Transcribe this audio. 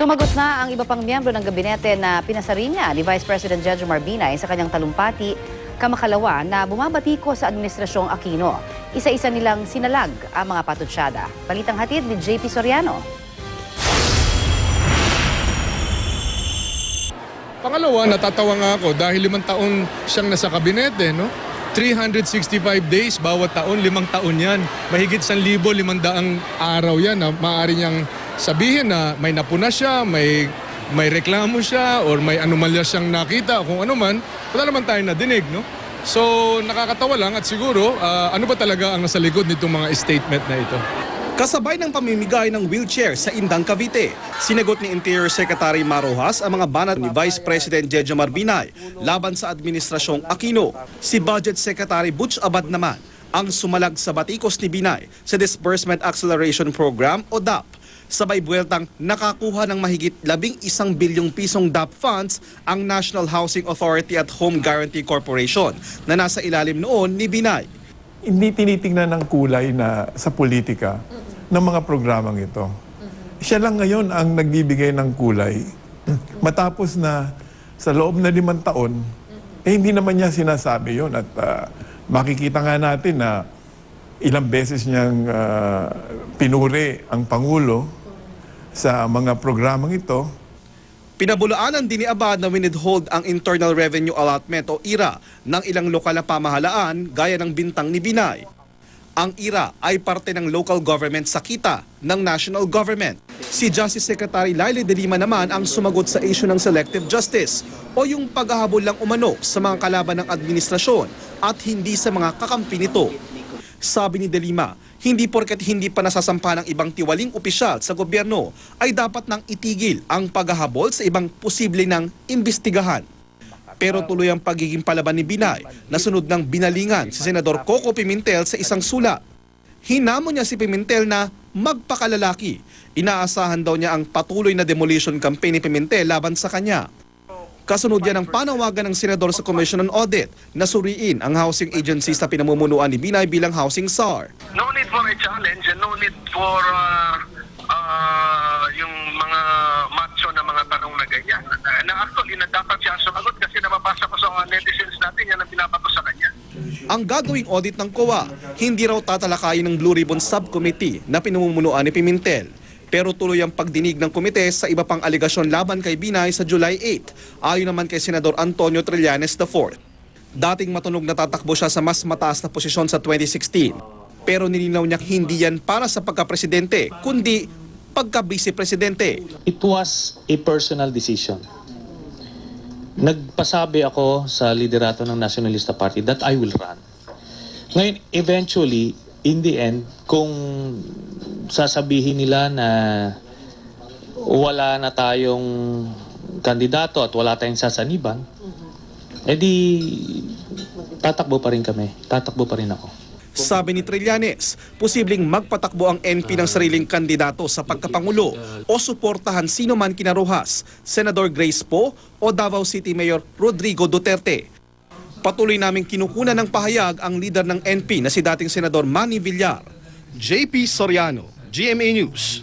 Sumagot na ang iba pang miyembro ng gabinete na pinasarin niya ni Vice President Jejomar Binay sa kanyang talumpati kamakalawa na bumabatiko sa Administrasyong Aquino. Isa-isa nilang sinalag ang mga patutsyada. Balitang hatid ni JP Soriano. Pangalawa, natatawa nga ako dahil limang taon siyang nasa kabinete, no? 365 days bawat taon, limang taon yan. Mahigit 1,000, limang daang araw yan na maaari niyang sabihin na may napuna siya, may may reklamo siya, or may anomalya siyang nakita, kung ano man, wala naman tayo nadinig, no? So, nakakatawa lang at siguro, ah, ano ba talaga ang nasa likod nitong mga statement na ito? Kasabay ng pamimigay ng wheelchair sa Indang Cavite, sinagot ni Interior Secretary Marojas ang mga banat ni Vice President Jejomar Binay laban sa Administrasyong Aquino. Si Budget Secretary Butch Abad naman ang sumalag sa batikos ni Binay sa Disbursement Acceleration Program o DAP. Sabay buweltang nakakuha ng mahigit labing isang bilyong pisong DAP funds ang National Housing Authority at Home Guarantee Corporation na nasa ilalim noon ni Binay. hindi tinitingnan ng kulay na sa politika ng mga programang ito. Siya lang ngayon ang nagbibigay ng kulay. Matapos na sa loob na limang taon, eh hindi naman niya sinasabi yon at ah, makikita nga natin na ilang beses niyang ah, pinuri ang Pangulo sa mga programang ito Pinabulaanan din ni Abad na winidhold ang Internal Revenue Allotment o IRA ng ilang lokal na pamahalaan gaya ng bintang ni Binay. Ang IRA ay parte ng local government sa kita ng national government. Si Justice Secretary Laila de Lima naman ang sumagot sa issue ng selective justice o yung paghahabol lang umano sa mga kalaban ng administrasyon at hindi sa mga kakampi nito. Sabi ni De Lima, hindi porket hindi pa nasasampa ng ibang tiwaling opisyal sa gobyerno ay dapat nang itigil ang paghahabol sa ibang posible ng imbestigahan. Pero tuloy ang pagiging palaban ni Binay na sunod ng binalingan si Senador Coco Pimentel sa isang sulat. Hinamon niya si Pimentel na magpakalalaki. Inaasahan daw niya ang patuloy na demolition campaign ni Pimentel laban sa kanya. Kasunod yan ang panawagan ng senador sa Commission on Audit na suriin ang housing agencies na pinamumunuan ni Binay bilang housing czar. no need for a challenge and no need for uh, uh, yung mga macho na mga tanong na ganyan. Na actually, na dapat siya sumagot kasi nababasa ko sa netizens natin yan ang binabato sa kanya. Ang gagawing audit ng COA, hindi raw tatalakayin ng Blue Ribbon Subcommittee na pinamumunuan ni Pimentel. Pero tuloy ang pagdinig ng komite sa iba pang aligasyon laban kay Binay sa July 8, ayon naman kay Senador Antonio Trillanes IV. Dating matunog na tatakbo siya sa mas mataas na posisyon sa 2016. Pero nilinaw niya hindi yan para sa pagka-presidente, kundi pagka-vice-presidente. It was a personal decision. Nagpasabi ako sa liderato ng Nationalista Party that I will run. Ngayon, eventually, in the end, kung sasabihin nila na wala na tayong kandidato at wala tayong sasaniban, edi tatakbo pa rin kami. Tatakbo pa rin ako. Sabi ni Trillanes, posibleng magpatakbo ang NP ng sariling kandidato sa pagkapangulo o suportahan sino man kinaruhas, Senador Grace Poe o Davao City Mayor Rodrigo Duterte. Patuloy naming kinukunan ng pahayag ang leader ng NP na si dating Senador Manny Villar. JP Soriano, GMA News.